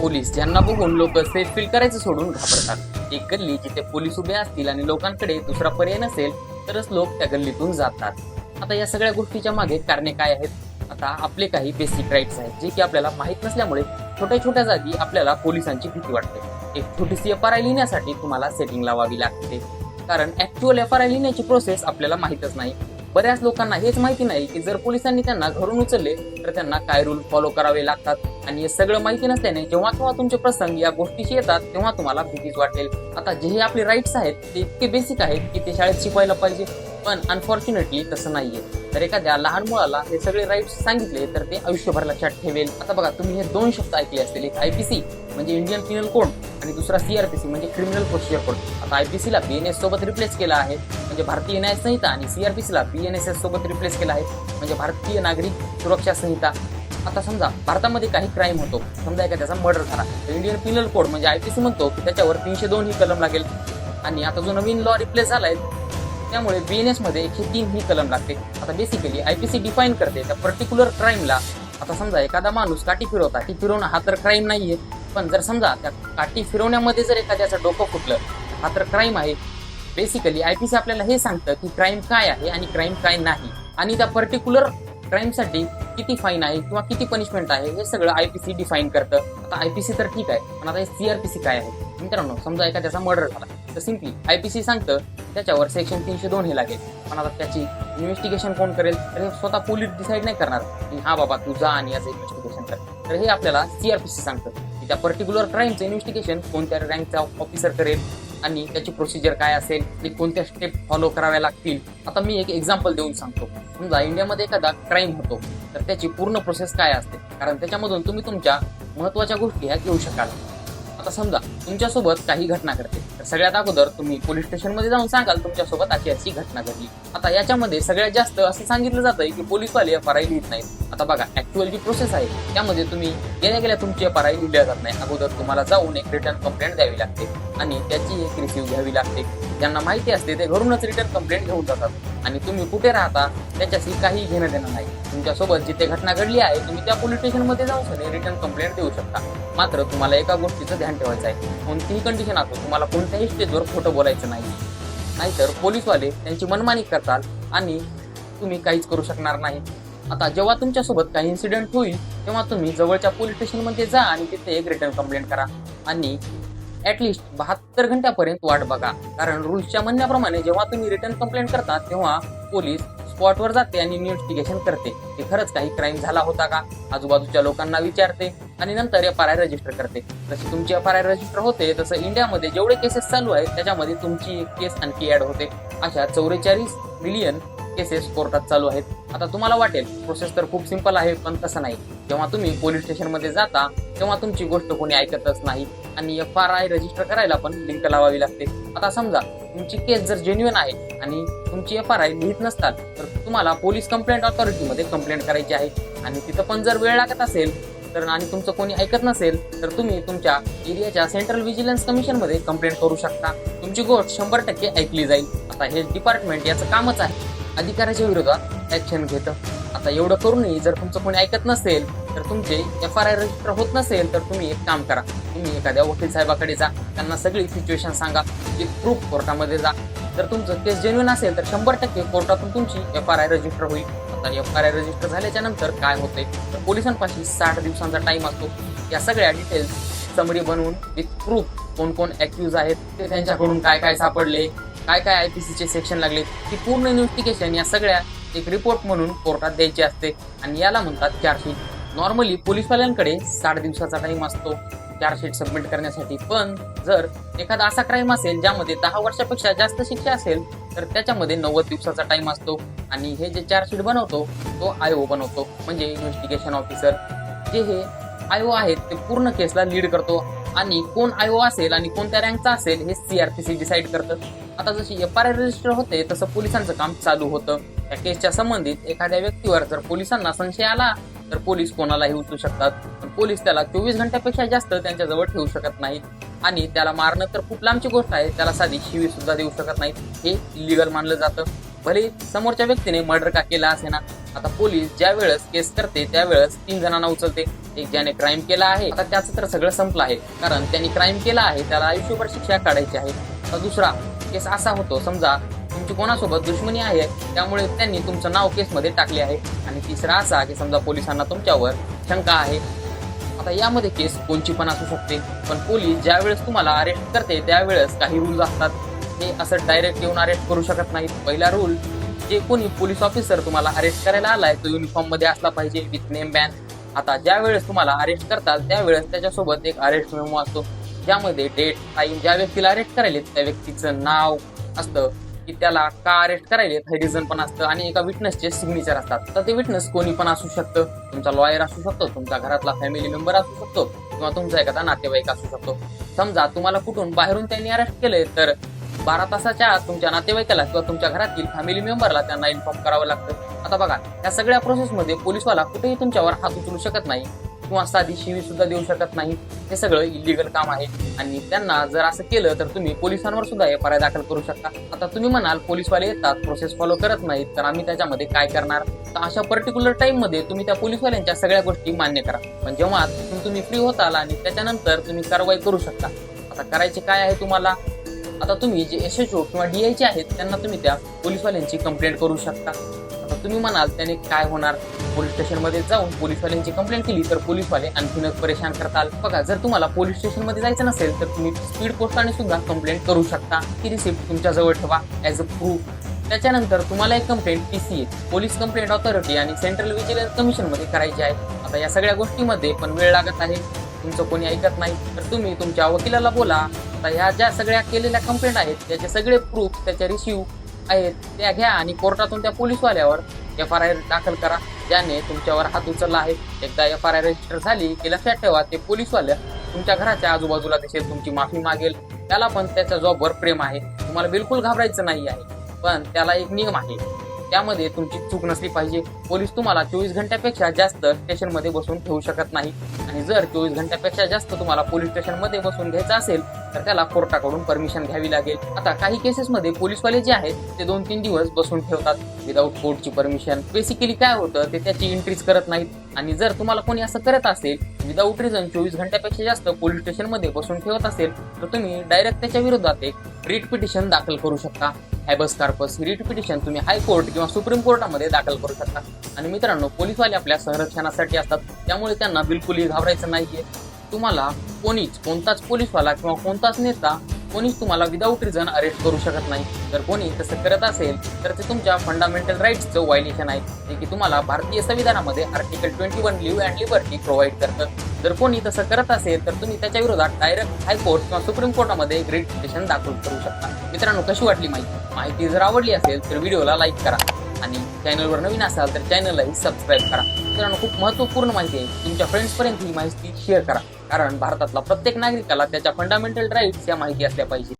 Police ज्यांना बघून लोक सेफ फील करायचं सोडून घाबरतात. एक गल्ली जिथे पोलीस उभे असतील आणि लोकांकडे दुसरा पर्याय नसेल तरच लोक त्या गल्लीतून जातात. आता या सगळ्या गोष्टीच्या मागे कारणे काय आहेत? आता आपले काही बेसिक राईट्स आहेत जे की आपल्याला माहीत नसल्यामुळे छोट्या छोट्या जागी आपल्याला पोलिसांची भीती वाटते. एक छोटीशी एफ आर आय लिहिण्यासाठी तुम्हाला सेटिंग लावावी लागते. कारण ऍक्च्युअल एफ आर आय लिहिण्याची प्रोसेस आपल्याला माहीतच नाही. बऱ्याच लोकांना हेच माहिती नाही की जर पोलिसांनी त्यांना घरून उचलले तर त्यांना काय रूल फॉलो करावे लागतात? आणि हे सगळं माहिती नसल्याने जेव्हा केव्हा तुमचे प्रसंग या गोष्टीशी येतात तेव्हा तुम्हाला भीतीच वाटेल. आता जे हे आपले राईट्स आहेत ते इतके बेसिक आहेत की ते शाळेत शिकवायला पाहिजे. पण अनफॉर्च्युनेटली तसं नाहीये. तर एखाद्या लहान मुलाला हे सगळे राईट्स सांगितले तर ते आयुष्यभर लक्षात ठेवेल. आता बघा तुम्ही हे दोन शब्द ऐकले असतील. एक आयपीसी म्हणजे इंडियन पिनल कोड आणि दुसरा सीआरपीसी म्हणजे क्रिमिनल प्रोसिजर कोड आता आयपीसी ला बीएनएस सोबत रिप्लेस केला आहे. म्हणजे भारतीय न्याय संहिता आणि सीआरपीसी ला बीएनएसएस सोबत रिप्लेस केला आहे. म्हणजे भारतीय नागरिक सुरक्षा संहिता. आता समजा भारतामध्ये काही क्राईम होतो. समजा एखाद्याचा मर्डर झाला. तर इंडियन पिनल कोड म्हणजे आयपीसी म्हणतो की त्याच्यावर तीनशे दोन ही कलम लागेल. आणि आता जो नवीन लॉ रिप्लेस झालाय त्यामुळे बी एन एसमध्ये एकशे तीन ही कलम लागते. आता basically I P C define करते. त्या पर्टिक्युलर क्राईमला आता समजा एखादा माणूस काठी फिरवता ती फिरवणं हा तर क्राईम नाही आहे पण जर समजा त्या काठी फिरवण्यामध्ये जर एखाद्याचं डोकं फुटलं हा तर क्राईम आहे. बेसिकली आय पी सी आपल्याला हे सांगतं की क्राईम काय आहे आणि क्राईम काय नाही. आणि त्या पर्टिक्युलर क्राईमसाठी किती फाईन आहे किंवा किती पनिशमेंट आहे हे सगळं आय पी सी डिफाईन करतं. आता सी तर ठीक आहे पण आता हे सी आर पी सी काय आहे? मित्रांनो समजा एखाद्याचा मर्डर झाला. तर सिम्पली सी सांगतं त्याच्यावर सेक्शन तीनशे दोन हे लागेल. पण आता त्याची इन्व्हेस्टिगेशन कोण करेल? तर हे स्वतः पोलीस डिसाईड नाही करणार. की हा बाबा तू जा आणि याचं इन्व्हेस्टिगेशन कर. तर हे आपल्याला सी आर पी सी सांगतं. की त्या पर्टिक्युलर क्राईमचं इन्व्हेस्टिगेशन कोणत्या रँकचा ऑफिसर करेल आणि त्याची प्रोसिजर काय असेल आणि कोणत्या स्टेप फॉलो कराव्या लागतील? आता मी एक एक्झाम्पल देऊन सांगतो. समजा इंडियामध्ये एखादा क्राईम होतो तर त्याची पूर्ण प्रोसेस काय असते? कारण त्याच्यामधून तुम्ही तुमच्या महत्त्वाच्या गोष्टी ह्या घेऊ शकाल. आता समजा तुमच्यासोबत काही घटना घडते तर सगळ्यात अगोदर तुम्ही पोलीस स्टेशनमध्ये जाऊन सांगाल तुमच्यासोबत अशी अशी घटना घडली. आता याच्यामध्ये सगळ्यात जास्त असं सांगितलं जातं की पोलीसवाले एफ आर आय लिहित नाहीत. आता बघा ऍक्च्युअल जी प्रोसेस आहे त्यामध्ये तुम्ही गेल्या गेल्या तुमची एफ आर आय लिहिल्या जात नाही. अगोदर तुम्हाला जाऊन एक रिटर्न कंप्लेंट द्यावी लागते आणि त्याची एक रिसिव्ह घ्यावी लागते. ज्यांना माहिती असते ते घरूनच रिटर्न कंप्लेंट घेऊन जातात. आणि तुम्ही कुठे राहता त्याच्याशी काही घेणं देणं नाही. तुमच्यासोबत जिथे घटना घडली आहे तुम्ही त्या पोलीस स्टेशनमध्ये जाऊन रिटर्न कंप्लेंट देऊ शकता. मात्र तुम्हाला एका गोष्टीचं ध्यान ठेवायचं आहे. कोणतीही कंडिशन असो तुम्हाला कोणत्याही स्टेजवर खोटं बोलायचं नाही. नाहीतर पोलीसवाले त्यांची मनमानी करतात आणि तुम्ही काहीच करू शकणार नाही. आता जेव्हा तुमच्यासोबत काही इन्सिडेंट होईल तेव्हा तुम्ही जवळच्या पोलीस स्टेशनमध्ये जा आणि तिथे एक रिटर्न कंप्लेंट करा. आणि ॲटलिस्ट बहात्तर घंट्यापर्यंत वाट बघा. कारण रुल्सच्या म्हणण्याप्रमाणे जेव्हा तुम्ही रिटर्न कंप्लेंट करता तेव्हा पोलीस स्पॉटवर जाते आणि इन्व्हेस्टिगेशन करते. की खरंच काही क्राईम झाला होता का? आजूबाजूच्या लोकांना विचारते आणि नंतर एफ आर आय रजिस्टर करते. जशी तुमची एफ आर आय रजिस्टर होते तसं इंडियामध्ये जेवढे केसेस चालू आहेत त्याच्यामध्ये तुमची एक केस आणखी ऍड होते. अशा चौवेचाळीस मिलियन केसेस कोर्टात चालू आहेत. आता तुम्हाला वाटेल प्रोसेस तर खूप सिंपल आहे पण तसं नाही. जेव्हा तुम्ही पोलीस स्टेशनमध्ये जाता तेव्हा तुमची गोष्ट कोणी ऐकतच नाही. आणि एफ आर आय रजिस्टर करायला पण लिंक लावावी लागते. आता समजा तुमची केस जर जेन्युअन आहे आणि तुमची एफ आर आय लिहित नसतात तर तुम्हाला पोलीस कंप्लेंट ऑथॉरिटीमध्ये कंप्लेंट करायची आहे. आणि तिथं पण जर वेळ लागत असेल तर आणि तुमचं कोणी ऐकत नसेल तर तुम्ही तुमच्या एरियाच्या सेंट्रल व्हिजिलन्स कमिशनमध्ये कंप्लेंट करू शकता. तुमची गोष्ट शंभर टक्के ऐकली जाईल. आता हे डिपार्टमेंट याचं कामच आहे. अधिकाऱ्याच्या विरोधात ऍक्शन घेतं. आता एवढं करूनही जर तुमचं कोणी ऐकत नसेल तर तुमचे एफ आर आय रजिस्टर होत नसेल तर तुम्ही एक काम करा. तुम्ही एखाद्या वकील साहेबाकडे जा. त्यांना सगळी सिच्युएशन सांगा. एक प्रूफ कोर्टामध्ये जा. जर तुमचं केस जेन्युन असेल तर शंभर टक्के कोर्टातून तुमची एफ आर आय रजिस्टर होईल. आता एफ आर आय रजिस्टर झाल्याच्यानंतर काय होते तर पोलिसांपाशी साठ दिवसांचा टाइम असतो. या सगळ्या डिटेल्स समरी बनवून विथ प्रूफ कोण कोण अॅक्युज आहेत ते त्यांच्याकडून काय काय सापडले काय काय आय पी सीचे सेक्शन लागले ती पूर्ण इन्व्हेस्टिगेशन या सगळ्या एक रिपोर्ट म्हणून कोर्टात द्यायची असते. आणि याला म्हणतात चार्जशीट नॉर्मली पोलीसवाल्यांकडे साठ दिवसाचा टाइम असतो चार्जशीट सबमिट करण्यासाठी. पण जर एखादा असा क्राईम असेल ज्यामध्ये दहा वर्षापेक्षा जास्त शिक्षा असेल तर त्याच्यामध्ये नव्वद दिवसाचा टाइम असतो. आणि हे जे चार्जशीट बनवतो तो आय ओ बनवतो म्हणजे इन्व्हेस्टिगेशन ऑफिसर जे हे आय ओ आहेत ते पूर्ण केसला लीड करतो. आणि कोण आय ओ असेल आणि कोणत्या रँकचा असेल हे C R P C decide करतं. आता जशी एफ आर आय रजिस्टर होते तसं पोलिसांचं काम चालू होतं. या केसच्या संबंधित एखाद्या व्यक्तीवर जर पोलिसांना संशय आला तर पोलीस कोणालाही उचलू शकतात. पण पोलीस त्याला चोवीस घंट्यापेक्षा जास्त त्यांच्याजवळ ठेवू शकत नाहीत. आणि त्याला मारणं तर खूप लांबची गोष्ट आहे त्याला साधी शिवी सुद्धा देऊ शकत नाहीत. हे इलिगल मानलं जातं. भले समोरच्या व्यक्तीने मर्डर का केला असे ना आता पोलीस ज्या वेळेस केस करते त्यावेळेस तीन जणांना उचलते. एक ज्याने क्राईम केला आहे आता त्याचं तर सगळं संपलं आहे. कारण त्यांनी क्राईम केला आहे त्याला आयुष्यभर शिक्षा काढायची आहे. दुसरा केस असा होतो. समजा तुमची कोणासोबत दुश्मनी आहे त्यामुळे त्यांनी तुमचं नाव केसमध्ये टाकले आहे. आणि तिसरा असा की समजा पोलिसांना तुमच्यावर शंका आहे. आता यामध्ये केस कोणची पण असू शकते पण पोलीस ज्यावेळेस तुम्हाला अरेस्ट करते त्यावेळेस काही रूल्स असतात. हे असं डायरेक्ट येऊन अरेस्ट करू शकत नाहीत. पहिला रूल जे कोणी पोलीस ऑफिसर तुम्हाला अरेस्ट करायला आलाय तो युनिफॉर्ममध्ये असला पाहिजे विथ नेम बॅन आता ज्या वेळेस तुम्हाला अरेस्ट करतात त्यावेळेस त्याच्यासोबत एक अरेस्ट मेमो असतो. ज्यामध्ये डेट टाइम ज्या व्यक्तीला अरेस्ट करायलेत त्या व्यक्तीचं नाव असतं की त्याला का अरेस्ट करायलेत हे रिझन पण असतं आणि एका विटनेसचे सिग्नेचर असतात. तर ते विटनेस कोणी पण असू शकतं. तुमचा लॉयर असू शकतो तुमचा घरातला फॅमिली मेंबर असू शकतो किंवा तुमचा एखादा नातेवाईक असू शकतो. समजा तुम्हाला कुठून बाहेरून त्यांनी अरेस्ट केलंय तर बारा तासाच्या आत तुमच्या नातेवाईकाला किंवा तुमच्या घरातील फॅमिली मेंबरला त्यांना इन्फॉर्म करावं लागतं. आता बघा या सगळ्या प्रोसेसमध्ये पोलीसवाला कुठेही तुमच्यावर हात उचलू शकत नाही. किंवा साधी शिवी सुद्धा देऊ शकत नाही. हे सगळं इलिगल काम आहे. आणि त्यांना जर असं केलं तर तुम्ही पोलिसांवर सुद्धा एफ आय दाखल करू शकता. आता तुम्ही म्हणाल पोलीसवाले येतात प्रोसेस फॉलो करत नाहीत तर आम्ही त्याच्यामध्ये काय करणार? तर अशा पर्टिक्युलर टाइममध्ये तुम्ही त्या पोलीसवाल्यांच्या सगळ्या गोष्टी मान्य करा. पण जेव्हा तुम्ही फ्री होताल आणि त्याच्यानंतर तुम्ही कारवाई करू शकता. आता करायचे काय आहे तुम्हाला? आता तुम्ही जे एस एच ओ किंवा डीआयचे आहेत त्यांना तुम्ही त्या पोलीसवाल्यांची कंप्लेंट करू शकता. तुम्ही म्हणाल त्याने काय होणार? पोलीस स्टेशनमध्ये जाऊन पोलीसवाल्यांची कंप्लेंट केली तर पोलीसवाले आणखीनच परेशान करताल बघा जर तुम्हाला पोलीस स्टेशनमध्ये जायचं नसेल तर तुम्ही स्पीड पोस्टाने सुद्धा कंप्लेंट करू शकता. ती रिसिप्ट तुमच्या जवळ ठेवा ॲज अ प्रूफ त्याच्यानंतर तुम्हाला एक complaint T C A police complaint authority आणि सेंट्रल विजिलन्स कमिशनमध्ये करायची आहे. आता या सगळ्या गोष्टीमध्ये पण वेळ लागत आहे. तुमचं कोणी ऐकत नाही तर तुम्ही तुमच्या वकिलाला बोला. आता ह्या ज्या सगळ्या केलेल्या कंप्लेंट आहेत त्याचे सगळे प्रूफ त्याचे रिसिव्ह आहेत त्या घ्या आणि कोर्टातून त्या पोलीसवाल्यावर एफ आर आय दाखल करा. ज्याने तुमच्यावर हात उचलला आहे. एकदा एफ आर आय रजिस्टर झाली की लक्षात ठेवा ते पोलीसवाल्या तुमच्या घराच्या आजूबाजूला दिसेल तुमची माफी मागेल. त्याला पण त्याच्या जॉबवर प्रेम आहे. तुम्हाला बिलकुल घाबरायचं नाही आहे. पण त्याला एक नियम आहे. त्यामध्ये तुमची चूक नसली पाहिजे. पोलीस तुम्हाला चोवीस घंट्यापेक्षा जास्त स्टेशनमध्ये बसून ठेवू शकत नाही. आणि जर चोवीस घंट्यापेक्षा जास्त तुम्हाला पोलीस स्टेशनमध्ये बसून घ्यायचं असेल तर त्याला कोर्टाकडून परमिशन घ्यावी लागेल. आता काही केसेसमध्ये पोलीसवाले जे आहेत ते दोन तीन दिवस बसून ठेवतात विदाऊट कोर्टची परमिशन बेसिकली काय होतं ते त्याची एंट्रीज करत नाहीत. आणि जर तुम्हाला कोणी असं करत असेल विदाऊट रिझन चोवीस घंट्यापेक्षा जास्त पोलीस स्टेशनमध्ये बसून ठेवत असेल तर तुम्ही डायरेक्ट त्याच्या विरोधात एक रिट पिटिशन दाखल करू शकता. हॅबस कार्पस ही रिट पिटिशन तुम्ही हायकोर्ट किंवा सुप्रीम कोर्टामध्ये दाखल करू शकता. आणि मित्रांनो पोलीसवाले आपल्या संरक्षणासाठी असतात. त्यामुळे त्यांना बिलकुलही घाबरायचं नाहीये. तुम्हाला कोणीच कोणताच पोलीसवाला किंवा कोणताच नेता कोणीच तुम्हाला विदाऊट रिझन अरेस्ट करू शकत नाही. जर कोणी तसं करत असेल तर ते तुमच्या फंडामेंटल राईट्सचं व्हायलेशन आहे जे की तुम्हाला भारतीय संविधानामध्ये article twenty one live and liberty provide करतं. जर कोणी तसं करत असेल तर तुम्ही त्याच्या विरोधात डायरेक्ट हायकोर्ट किंवा सुप्रीम कोर्टामध्ये ग्रेट पिटिशन दाखल करू शकता. मित्रांनो कशी वाटली माहिती माहिती जर आवडली असेल तर व्हिडिओला लाईक करा आणि चॅनलवर नवीन असाल तर चॅनललाही सबस्क्राईब करा. मित्रांनो खूप महत्त्वपूर्ण माहिती आहे. तुमच्या फ्रेंड्सपर्यंत ही माहिती शेअर करा. कारण भारतातला प्रत्येक नागरिकाला त्याच्या फंडामेंटल राईट्स या माहिती असल्या पाहिजे.